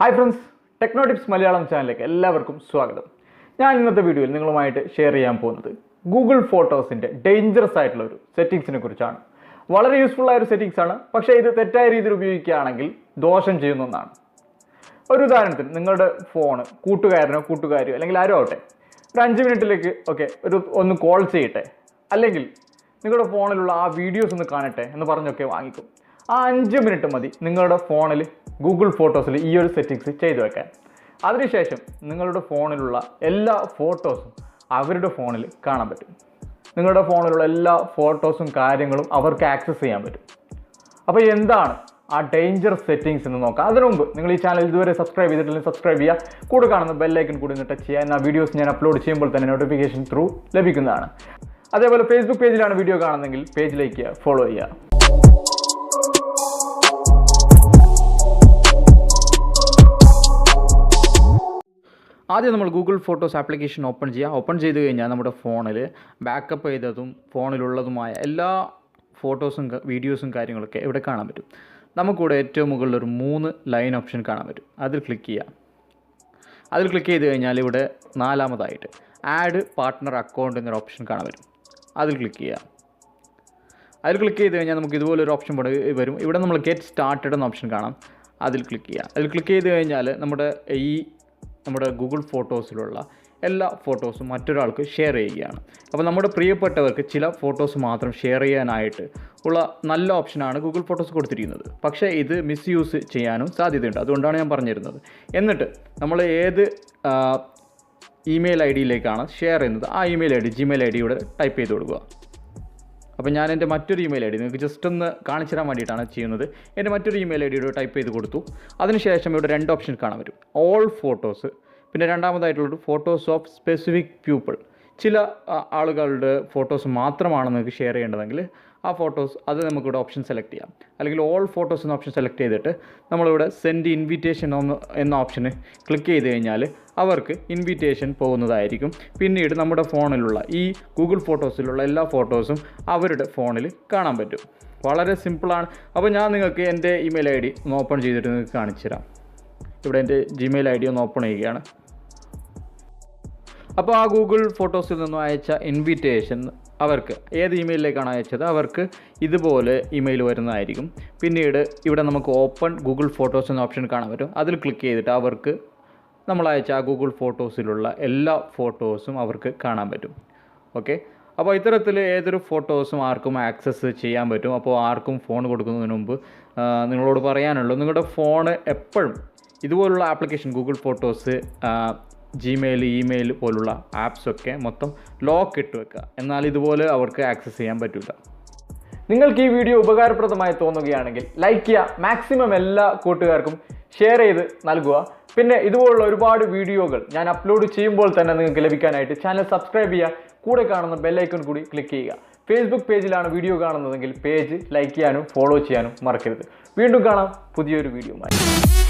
Hi friends techno tips Malayalam ചാനലിലേക്ക് എല്ലാവർക്കും സ്വാഗതം. ഞാൻ ഇന്നത്തെ വീഡിയോയിൽ നിങ്ങളുമായിട്ട് ഷെയർ ചെയ്യാൻ പോകുന്നത് ഗൂഗിൾ ഫോട്ടോസിന്റെ ഡേഞ്ചറസ് ആയിട്ടുള്ള ഒരു സെറ്റിങ്സിനെ കുറിച്ചാണ്. വളരെ യൂസ്ഫുൾ ആയ ഒരു സെറ്റിങ്സ് ആണ്. പക്ഷേ ഇത് തെറ്റായ രീതിയിൽ ഉപയോഗിക്കുകയാണെങ്കിൽ ദോഷം ചെയ്യുന്ന ഒന്നാണ്. ഒരു ഉദാഹരണത്തിന് നിങ്ങളുടെ ഫോണ് കൂട്ടുകാരനോ കൂട്ടുകാരിയോ അല്ലെങ്കിൽ ആരോ ആവട്ടെ ഒരു അഞ്ച് മിനിറ്റിലേക്ക് ഓക്കെ ഒരു ഒന്ന് കോൾ ചെയ്യട്ടെ അല്ലെങ്കിൽ നിങ്ങളുടെ ഫോണിലുള്ള ആ വീഡിയോസ് ഒന്ന് കാണട്ടെ എന്ന് പറഞ്ഞൊക്കെ വാങ്ങിക്കും. ആ അഞ്ച് മിനിറ്റ് മതി നിങ്ങളുടെ ഫോണിൽ ഗൂഗിൾ ഫോട്ടോസിൽ ഈ ഒരു സെറ്റിങ്സ് ചെയ്തു വെക്കാൻ. അതിനുശേഷം നിങ്ങളുടെ ഫോണിലുള്ള എല്ലാ ഫോട്ടോസും അവരുടെ ഫോണിൽ കാണാൻ പറ്റും. നിങ്ങളുടെ ഫോണിലുള്ള എല്ലാ ഫോട്ടോസും കാര്യങ്ങളും അവർക്ക് ആക്സസ് ചെയ്യാൻ പറ്റും. അപ്പോൾ എന്താണ് ആ ഡേഞ്ചർ സെറ്റിങ്സ് എന്ന് നോക്കാം. അതിനു മുമ്പ് നിങ്ങൾ ഈ ചാനൽ ഇതുവരെ സബ്സ്ക്രൈബ് ചെയ്തിട്ടില്ലെങ്കിൽ സബ്സ്ക്രൈബ് ചെയ്യുക. കൂടെ കാണുന്ന ബെല്ലൈക്കൺ കൂടി ഒന്ന് ടച്ച് ചെയ്യുക. എന്നാൽ വീഡിയോസ് ഞാൻ അപ്ലോഡ് ചെയ്യുമ്പോൾ തന്നെ നോട്ടിഫിക്കേഷൻ ത്രൂ ലഭിക്കുന്നതാണ്. അതേപോലെ ഫേസ്ബുക്ക് പേജിലാണ് വീഡിയോ കാണുന്നതെങ്കിൽ പേജിലേക്ക് ഫോളോ ചെയ്യുക. ആദ്യം നമ്മൾ ഗൂഗിൾ ഫോട്ടോസ് ആപ്ലിക്കേഷൻ ഓപ്പൺ ചെയ്യുക. ഓപ്പൺ ചെയ്ത് കഴിഞ്ഞാൽ നമ്മുടെ ഫോണിൽ ബാക്കപ്പ് ചെയ്തതും ഫോണിലുള്ളതുമായ എല്ലാ ഫോട്ടോസും വീഡിയോസും കാര്യങ്ങളൊക്കെ ഇവിടെ കാണാൻ പറ്റും. നമുക്കിവിടെ ഏറ്റവും മുകളിൽ ഒരു മൂന്ന് ലൈൻ ഓപ്ഷൻ കാണാൻ പറ്റും. അതിൽ ക്ലിക്ക് ചെയ്യുക. അതിൽ ക്ലിക്ക് ചെയ്ത് കഴിഞ്ഞാൽ ഇവിടെ നാലാമതായിട്ട് ആഡ് പാർട്ട്ണർ അക്കൗണ്ട് എന്നൊരു ഓപ്ഷൻ കാണാൻ വരും അതിൽ ക്ലിക്ക് ചെയ്യുക. അതിൽ ക്ലിക്ക് ചെയ്ത് കഴിഞ്ഞാൽ നമുക്ക് ഇതുപോലൊരു ഓപ്ഷൻ വരും. ഇവിടെ നമ്മൾ ഗെറ്റ് സ്റ്റാർട്ടഡ് എന്ന ഓപ്ഷൻ കാണാം. അതിൽ ക്ലിക്ക് ചെയ്യുക. അതിൽ ക്ലിക്ക് ചെയ്ത് കഴിഞ്ഞാൽ നമ്മുടെ ഈ നമ്മുടെ ഗൂഗിൾ ഫോട്ടോസിലുള്ള എല്ലാ ഫോട്ടോസും മറ്റൊരാൾക്ക് ഷെയർ ചെയ്യുകയാണ്. അപ്പോൾ നമ്മുടെ പ്രിയപ്പെട്ടവർക്ക് ചില ഫോട്ടോസ് മാത്രം ഷെയർ ചെയ്യാനായിട്ട് ഉള്ള നല്ല ഓപ്ഷനാണ് ഗൂഗിൾ ഫോട്ടോസ് കൊടുത്തിരിക്കുന്നത്. പക്ഷേ ഇത് മിസ്യൂസ് ചെയ്യാനും സാധ്യതയുണ്ട്. അതുകൊണ്ടാണ് ഞാൻ പറഞ്ഞിരുന്നത്. എന്നിട്ട് നമ്മൾ ഏത് ഇമെയിൽ ഐ ഡിയിലേക്കാണ് ഷെയർ ചെയ്യുന്നത്? ആ email I D Gmail I ഡിയോടെ ടൈപ്പ് ചെയ്ത് കൊടുക്കുക. അപ്പോൾ ഞാൻ എന്റെ മറ്റൊരു ഇമെയിൽ ഐ ഡി നിങ്ങൾക്ക് ജസ്റ്റ് ഒന്ന് കാണിച്ചു തരാൻ വേണ്ടിയിട്ടാണ് ചെയ്യുന്നത്. എന്റെ മറ്റൊരു ഇമെയിൽ ഐ ഡിയോട് ടൈപ്പ് ചെയ്ത് കൊടുത്തു. അതിനുശേഷം ഇവിടെ രണ്ട് ഓപ്ഷൻ കാണാൻ വരും ഓൾ ഫോട്ടോസ് പിന്നെ രണ്ടാമതായിട്ടുള്ളത് ഫോട്ടോസ് ഓഫ് സ്പെസിഫിക് പീപ്പിൾ ചില ആളുകളുടെ ഫോട്ടോസ് മാത്രമാണ് നിങ്ങൾക്ക് ഷെയർ ചെയ്യേണ്ടതെങ്കിൽ ആ ഫോട്ടോസ് അത് നമുക്കിവിടെ ഓപ്ഷൻ സെലക്ട് ചെയ്യാം. അല്ലെങ്കിൽ ഓൾ ഫോട്ടോസ് എന്ന ഓപ്ഷൻ സെലക്ട് ചെയ്തിട്ട് നമ്മളിവിടെ സെൻഡ് ഇൻവിറ്റേഷൻ എന്ന ഓപ്ഷന് ക്ലിക്ക് ചെയ്ത് കഴിഞ്ഞാൽ അവർക്ക് ഇൻവിറ്റേഷൻ പോകുന്നതായിരിക്കും. പിന്നീട് നമ്മുടെ ഫോണിലുള്ള ഈ ഗൂഗിൾ ഫോട്ടോസിലുള്ള എല്ലാ ഫോട്ടോസും അവരുടെ ഫോണിൽ കാണാൻ പറ്റും. വളരെ സിമ്പിളാണ് അപ്പോൾ ഞാൻ നിങ്ങൾക്ക് എന്റെ ഇമെയിൽ ഐ ഡി ഒന്ന് ഓപ്പൺ ചെയ്തിട്ട് നിങ്ങൾക്ക് കാണിച്ചു തരാം. ഇവിടെ എന്റെ ജിമെയിൽ ഐ ഡി ഒന്ന് ഓപ്പൺ ചെയ്യുകയാണ്. അപ്പോൾ ആ ഗൂഗിൾ ഫോട്ടോസിൽ നിന്നും അയച്ച ഇൻവിറ്റേഷൻ അവർക്ക് ഏത് ഇമെയിലിലേക്കാണ് അയച്ചത് അവർക്ക് ഇതുപോലെ ഇമെയിൽ വരുന്നതായിരിക്കും. പിന്നീട് ഇവിടെ നമുക്ക് ഓപ്പൺ ഗൂഗിൾ ഫോട്ടോസ് എന്ന ഓപ്ഷൻ കാണാൻ പറ്റും. അതിൽ ക്ലിക്ക് ചെയ്തിട്ട് അവർക്ക് നമ്മൾ അയച്ച ആ ഗൂഗിൾ ഫോട്ടോസിലുള്ള എല്ലാ ഫോട്ടോസും അവർക്ക് കാണാൻ പറ്റും. ഓക്കെ അപ്പോൾ ഇത്തരത്തിൽ ഏതൊരു ഫോട്ടോസും ആർക്കും ആക്സസ് ചെയ്യാൻ പറ്റും. അപ്പോൾ ആർക്കും ഫോൺ കൊടുക്കുന്നതിന് മുമ്പ് നിങ്ങളോട് പറയാനുള്ളൂ നിങ്ങളുടെ ഫോണ് എപ്പോഴും ഇതുപോലുള്ള application Google photos Gmail email പോലുള്ള ആപ്സൊക്കെ മൊത്തം ലോക്ക് ഇട്ട് വെക്കുക എന്നാൽ ഇതുപോലെ അവർക്ക് ആക്സസ് ചെയ്യാൻ പറ്റില്ല നിങ്ങൾക്ക് ഈ വീഡിയോ ഉപകാരപ്രദമായി തോന്നുകയാണെങ്കിൽ ലൈക്ക് ചെയ്യുക. മാക്സിമം എല്ലാ കൂട്ടുകാർക്കും ഷെയർ ചെയ്ത് നൽകുക. പിന്നെ ഇതുപോലുള്ള ഒരുപാട് വീഡിയോകൾ ഞാൻ അപ്ലോഡ് ചെയ്യുമ്പോൾ തന്നെ നിങ്ങൾക്ക് ലഭിക്കാനായിട്ട് ചാനൽ സബ്സ്ക്രൈബ് ചെയ്യുക. കൂടെ കാണുന്ന ബെല്ലൈക്കൺ കൂടി ക്ലിക്ക് ചെയ്യുക. ഫേസ്ബുക്ക് പേജിലാണ് വീഡിയോ കാണുന്നതെങ്കിൽ പേജ് ലൈക്ക് ചെയ്യാനും ഫോളോ ചെയ്യാനും മറക്കരുത്. വീണ്ടും കാണാം പുതിയൊരു വീഡിയോയുമായി